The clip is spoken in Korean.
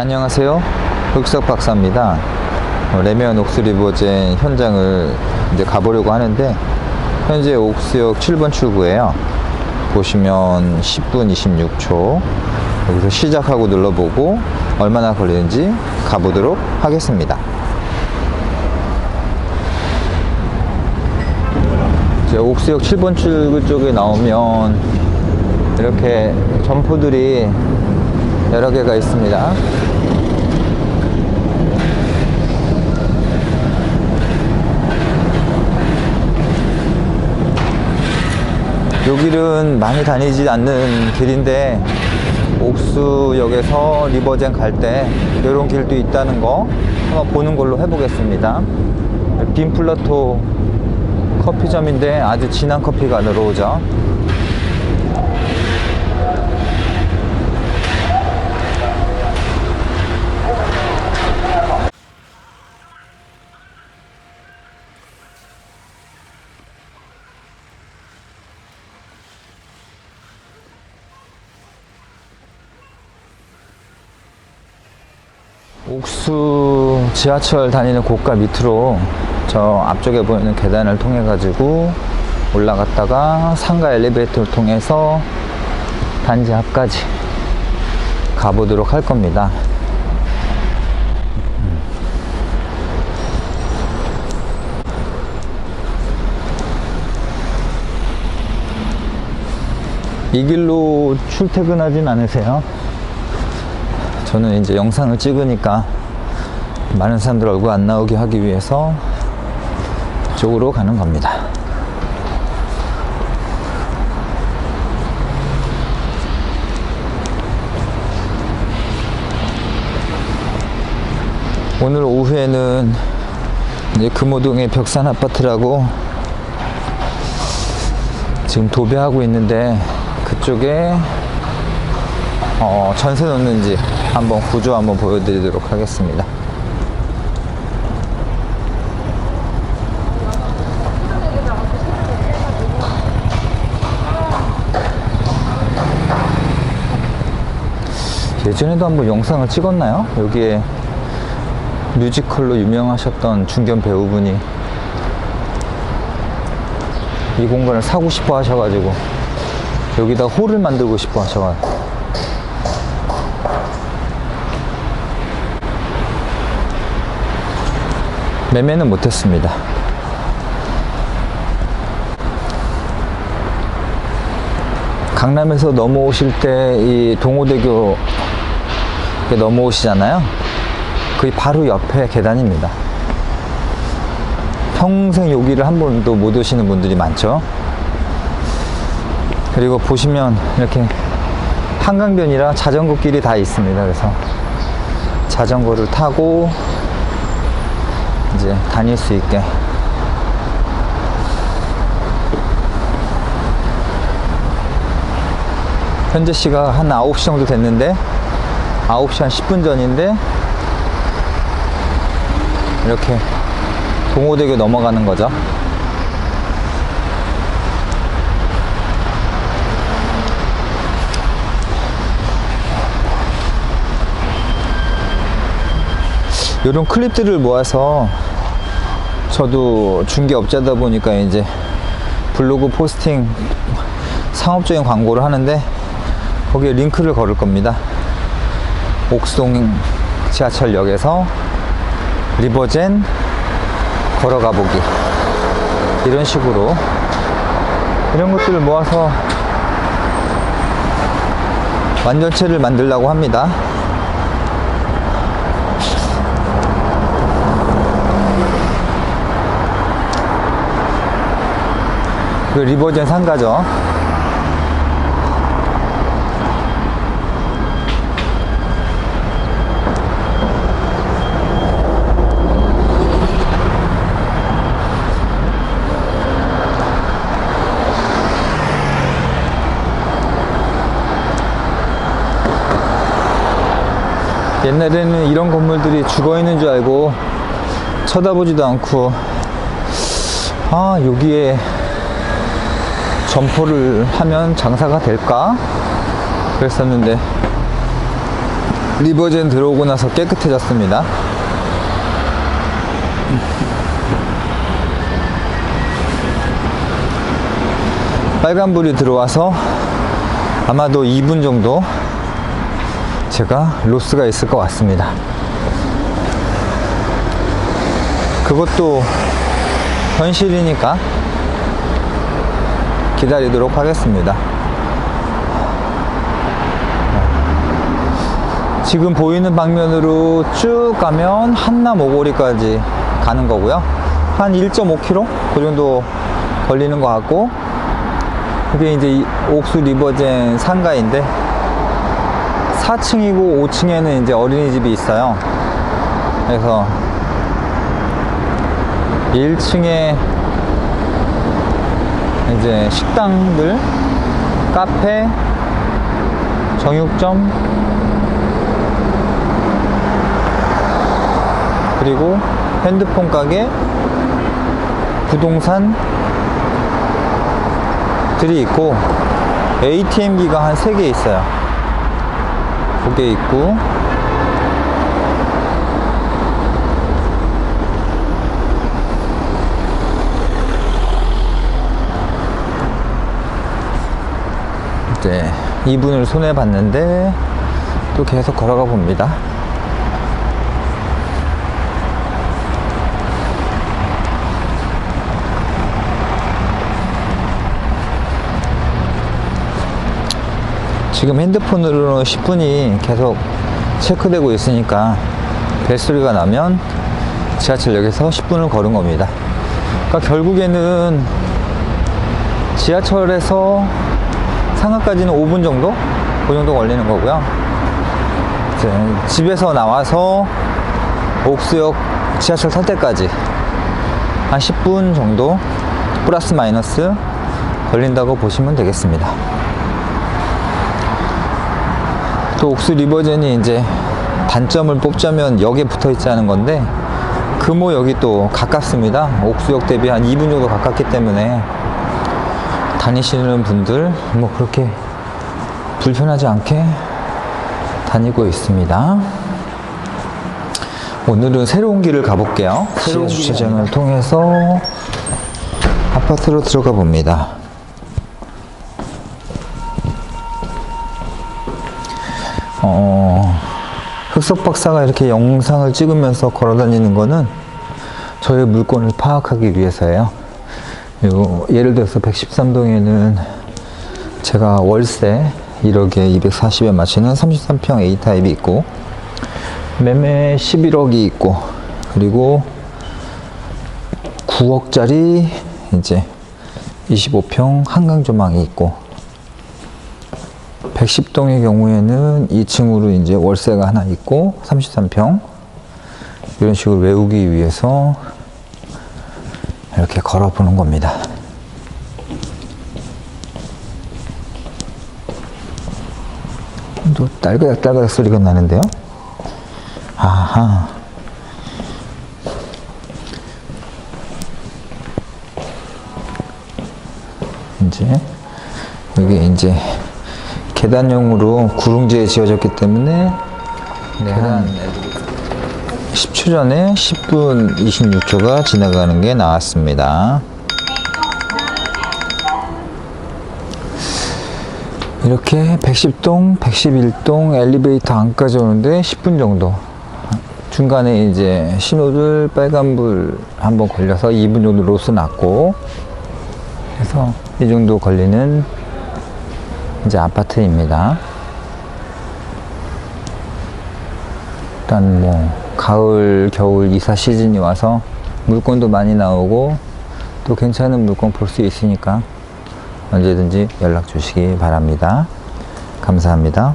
안녕하세요. 흑석 박사입니다. 어, 레미안 옥스 리버젠 현장을 이제 가보려고 하는데 현재 옥스역 7번 출구에요. 보시면 10분 26초 여기서 시작하고 눌러보고 얼마나 걸리는지 가보도록 하겠습니다. 이제 옥스역 7번 출구 쪽에 나오면 이렇게 점포들이 여러 개가 있습니다. 요 길은 많이 다니지 않는 길인데 옥수역에서 리버젠 갈 때 이런 길도 있다는 거 한번 보는 걸로 해보겠습니다. 빈플라토 커피점인데 아주 진한 커피가 들어오죠. 옥수 지하철 다니는 고가 밑으로 저 앞쪽에 보이는 계단을 통해 가지고 올라갔다가 상가 엘리베이터를 통해서 단지 앞까지 가보도록 할 겁니다. 이 길로 출퇴근하진 않으세요? 저는 이제 영상을 찍으니까 많은 사람들 얼굴 안 나오게 하기 위해서 이쪽으로 가는 겁니다. 오늘 오후에는 이제 금호동의 벽산 아파트라고 지금 도배하고 있는데 그쪽에 어, 전세 놓는지 한번 구조 한번 보여드리도록 하겠습니다. 예전에도 한번 영상을 찍었나요? 여기에 뮤지컬로 유명하셨던 중견 배우분이 이 공간을 사고 싶어 하셔가지고 여기다 홀을 만들고 싶어 하셔가지고 매매는 못했습니다. 강남에서 넘어오실 때 이 동호대교 넘어오시잖아요. 그 바로 옆에 계단입니다. 평생 여기를 한 번도 못 오시는 분들이 많죠. 그리고 보시면 이렇게 한강변이라 자전거 길이 다 있습니다. 그래서 자전거를 타고 이제 다닐 수 있게. 현재 시가 한 9시 정도 됐는데 9시 한 10분 전인데 이렇게 동호대교 넘어가는 거죠 이런 클립들을 모아서 저도 중개업자다 보니까 이제 블로그 포스팅 상업적인 광고를 하는데 거기에 링크를 걸을 겁니다. 옥수동 지하철역에서 리버젠 걸어가 보기 이런 식으로 이런 것들을 모아서 완전체를 만들려고 합니다. 그 리버젠 상가죠. 옛날에는 이런 건물들이 죽어 있는 줄 알고 쳐다보지도 않고 아 여기에 점포를 하면 장사가 될까 그랬었는데 리버젠 들어오고 나서 깨끗해졌습니다. 빨간불이 들어와서 아마도 2분 정도 제가 로스가 있을 것 같습니다. 그것도 현실이니까 기다리도록 하겠습니다. 지금 보이는 방면으로 쭉 가면 한남 오거리까지 가는 거고요. 한 1.5km? 그 정도 걸리는 것 같고, 그게 이제 이 옥수 리버젠 상가인데, 4층이고 5층에는 이제 어린이집이 있어요. 그래서 1층에 이제 식당들, 카페, 정육점, 그리고 핸드폰 가게, 부동산 들이 있고 ATM기가 한 3개 있어요. 그게 있고 이제 2분을 손해 봤는데 또 계속 걸어가 봅니다. 지금 핸드폰으로는 10분이 계속 체크되고 있으니까 벨소리가 나면 지하철역에서 10분을 걸은 겁니다. 그러니까 결국에는 지하철에서 상가까지는 5분 정도? 그 정도 걸리는 거고요. 이제 집에서 나와서 옥수역 지하철 탈 때까지 한 10분 정도 플러스 마이너스 걸린다고 보시면 되겠습니다. 또 옥수 리버젠이 이제 단점을 뽑자면 역에 붙어 있지 않은 건데 금호역이 또 가깝습니다. 옥수역 대비 한 2분 정도 가깝기 때문에 다니시는 분들 뭐 그렇게 불편하지 않게 다니고 있습니다. 오늘은 새로운 길을 가볼게요. 새로운 주차장을 통해서 아파트로 들어가 봅니다. 어, 흑석 박사가 이렇게 영상을 찍으면서 걸어 다니는 거는 저의 물건을 파악하기 위해서예요. 요, 예를 들어서 113동에는 제가 월세 1억에 240에 맞추는 33평 A타입이 있고, 매매 11억이 있고, 그리고 9억짜리 이제 25평 한강 조망이 있고, 110동의 경우에는 2층으로 이제 월세가 하나 있고 33평 이런 식으로 외우기 위해서 이렇게 걸어보는 겁니다. 또 딸그닥 딸그닥 소리가 나는데요. 아하. 이제 여기 이제 계단형으로 구릉지에 지어졌기 때문에 계단 10초 전에 10분 26초가 지나가는 게 나왔습니다. 이렇게 110동, 111동 엘리베이터 안까지 오는데 10분 정도. 중간에 이제 신호들 빨간불 한번 걸려서 2분 정도 로스 났고, 그래서 이 정도 걸리는 이제 아파트입니다. 일단 뭐 가을, 겨울 이사 시즌이 와서 물건도 많이 나오고 또 괜찮은 물건 볼 수 있으니까 언제든지 연락 주시기 바랍니다. 감사합니다.